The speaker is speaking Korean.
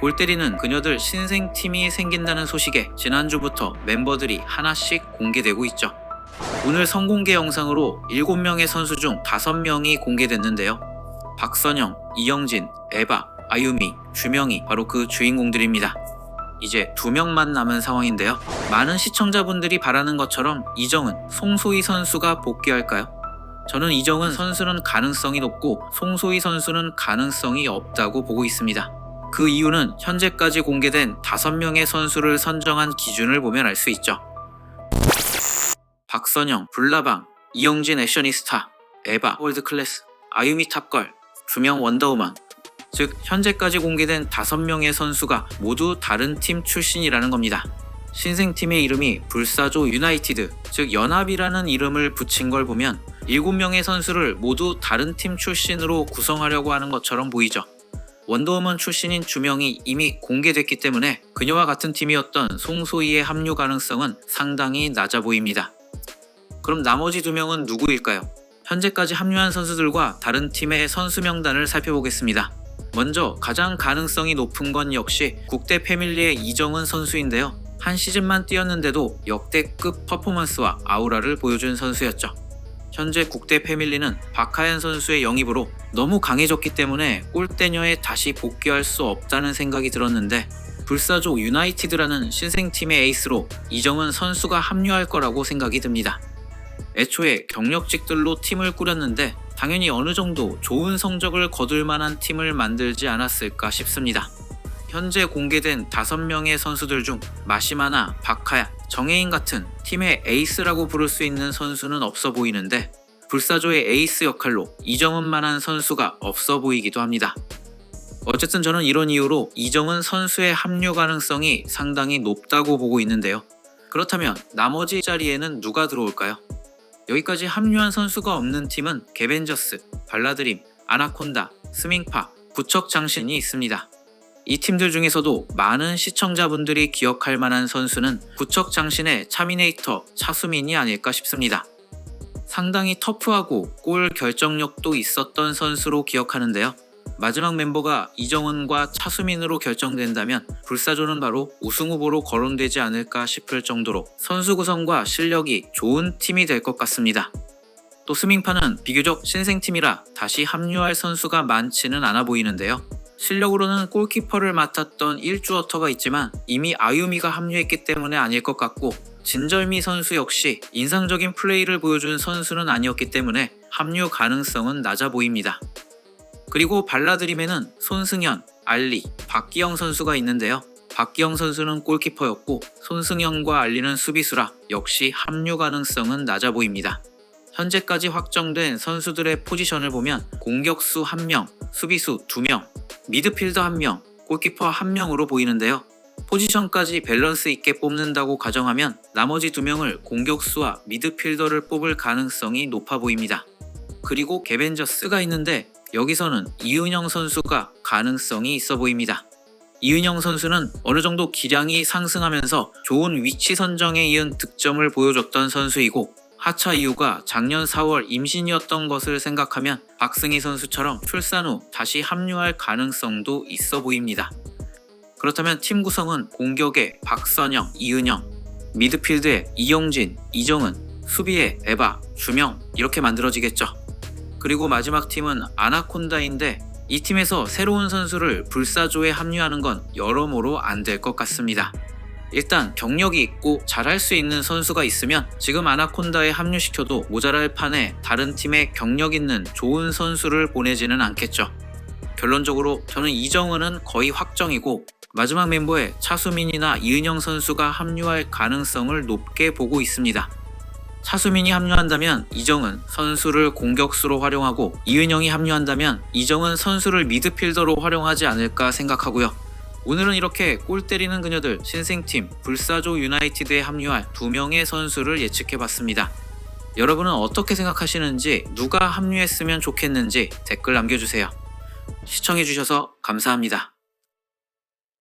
골 때리는 그녀들 신생팀이 생긴다는 소식에 지난주부터 멤버들이 하나씩 공개되고 있죠. 오늘 선공개 영상으로 7명의 선수 중 5명이 공개됐는데요. 박선영, 이영진, 에바, 아유미, 주명이 바로 그 주인공들입니다. 이제 두 명만 남은 상황인데요. 많은 시청자분들이 바라는 것처럼 이정은, 송소희 선수가 복귀할까요? 저는 이정은 선수는 가능성이 높고 송소희 선수는 가능성이 없다고 보고 있습니다. 그 이유는 현재까지 공개된 5명의 선수를 선정한 기준을 보면 알 수 있죠. 박선영, 불나방, 이영진 액션이스타, 에바, 월드클래스, 아유미 탑걸, 두명 원더우먼, 즉 현재까지 공개된 5명의 선수가 모두 다른 팀 출신이라는 겁니다. 신생팀의 이름이 불사조 유나이티드, 즉 연합이라는 이름을 붙인 걸 보면 7명의 선수를 모두 다른 팀 출신으로 구성하려고 하는 것처럼 보이죠. 원더우먼 출신인 주명이 이미 공개됐기 때문에 그녀와 같은 팀이었던 송소희의 합류 가능성은 상당히 낮아 보입니다. 그럼 나머지 두 명은 누구일까요? 현재까지 합류한 선수들과 다른 팀의 선수 명단을 살펴보겠습니다. 먼저 가장 가능성이 높은 건 역시 국대 패밀리의 이정은 선수인데요. 한 시즌만 뛰었는데도 역대급 퍼포먼스와 아우라를 보여준 선수였죠. 현재 국대 패밀리는 박하연 선수의 영입으로 너무 강해졌기 때문에 골대녀에 다시 복귀할 수 없다는 생각이 들었는데 불사조 유나이티드라는 신생팀의 에이스로 이정은 선수가 합류할 거라고 생각이 듭니다. 애초에 경력직들로 팀을 꾸렸는데 당연히 어느 정도 좋은 성적을 거둘 만한 팀을 만들지 않았을까 싶습니다. 현재 공개된 5명의 선수들 중 마시마나 박하야, 정혜인 같은 팀의 에이스라고 부를 수 있는 선수는 없어 보이는데 불사조의 에이스 역할로 이정은만한 선수가 없어 보이기도 합니다. 어쨌든 저는 이런 이유로 이정은 선수의 합류 가능성이 상당히 높다고 보고 있는데요. 그렇다면 나머지 자리에는 누가 들어올까요? 여기까지 합류한 선수가 없는 팀은 개벤저스, 발라드림, 아나콘다, 스밍파, 부척장신이 있습니다. 이 팀들 중에서도 많은 시청자분들이 기억할 만한 선수는 부척 장신의 차미네이터 차수민이 아닐까 싶습니다. 상당히 터프하고 골 결정력도 있었던 선수로 기억하는데요. 마지막 멤버가 이정은과 차수민으로 결정된다면 불사조는 바로 우승 후보로 거론되지 않을까 싶을 정도로 선수 구성과 실력이 좋은 팀이 될 것 같습니다. 또 스밍파는 비교적 신생팀이라 다시 합류할 선수가 많지는 않아 보이는데요. 실력으로는 골키퍼를 맡았던 일주어터가 있지만 이미 아유미가 합류했기 때문에 아닐 것 같고 진절미 선수 역시 인상적인 플레이를 보여준 선수는 아니었기 때문에 합류 가능성은 낮아 보입니다. 그리고 발라드림에는 손승현, 알리, 박기영 선수가 있는데요. 박기영 선수는 골키퍼였고 손승현과 알리는 수비수라 역시 합류 가능성은 낮아 보입니다. 현재까지 확정된 선수들의 포지션을 보면 공격수 1명, 수비수 2명, 미드필더 1명, 골키퍼 1명으로 보이는데요. 포지션까지 밸런스 있게 뽑는다고 가정하면 나머지 2명을 공격수와 미드필더를 뽑을 가능성이 높아 보입니다. 그리고 개벤저스가 있는데 여기서는 이은영 선수가 가능성이 있어 보입니다. 이은영 선수는 어느 정도 기량이 상승하면서 좋은 위치 선정에 이은 득점을 보여줬던 선수이고 하차 이유가 작년 4월 임신이었던 것을 생각하면 박승희 선수처럼 출산 후 다시 합류할 가능성도 있어 보입니다. 그렇다면 팀 구성은 공격에 박선영, 이은영, 미드필드에 이용진, 이정은, 수비에 에바, 주명 이렇게 만들어지겠죠. 그리고 마지막 팀은 아나콘다인데 이 팀에서 새로운 선수를 불사조에 합류하는 건 여러모로 안 될 것 같습니다. 일단 경력이 있고 잘할 수 있는 선수가 있으면 지금 아나콘다에 합류시켜도 모자랄 판에 다른 팀에 경력 있는 좋은 선수를 보내지는 않겠죠. 결론적으로 저는 이정은은 거의 확정이고 마지막 멤버에 차수민이나 이은영 선수가 합류할 가능성을 높게 보고 있습니다. 차수민이 합류한다면 이정은 선수를 공격수로 활용하고 이은영이 합류한다면 이정은 선수를 미드필더로 활용하지 않을까 생각하고요. 오늘은 이렇게 골 때리는 그녀들 신생팀 불사조 유나이티드에 합류할 두 명의 선수를 예측해 봤습니다. 여러분은 어떻게 생각하시는지 누가 합류했으면 좋겠는지 댓글 남겨주세요. 시청해주셔서 감사합니다.